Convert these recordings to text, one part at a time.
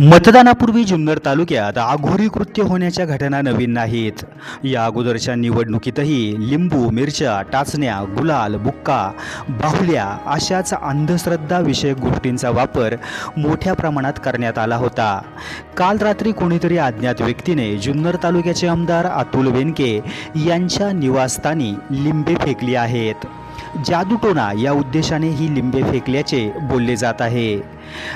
मतदानापूर्वी जुन्नर तालुक्यात आघोरी कृत्य होण्याच्या घटना नवीन नाहीत. या अगोदरच्या निवडणुकीतही लिंबू मिरच्या टाचण्या गुलाल बुक्का बाहुल्या अशाच अंधश्रद्धा विषयक गोष्टींचा वापर मोठ्या प्रमाणात करण्यात आला होता. काल रात्री कोणीतरी अज्ञात व्यक्तीने जुन्नर तालुक्याचे आमदार अतुल वेनके यांच्या निवासस्थानी लिंबे फेकली आहेत. जादूटोना या उद्देशाने ही लिंबे फेकल्याचे बोलले जात आहे.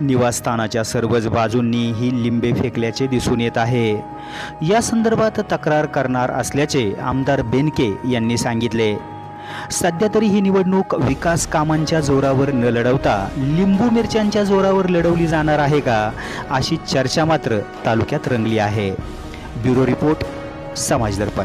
निवासस्थानाच्या सर्वच बाजूंनी ही लिंबे फेकल्याचे दिसून येत आहे. या संदर्भात तक्रार करणार असल्याचे आमदार बेनके यांनी सांगितले. सध्या तरी ही निवडणूक विकास कामांच्या जोरावर न लढवता लिंबू मिरच्यांच्या जोरावर लढवली जाणार आहे का अशी चर्चा मात्र तालुक्यात रंगली आहे. ब्युरो रिपोर्ट समाज दर्पण.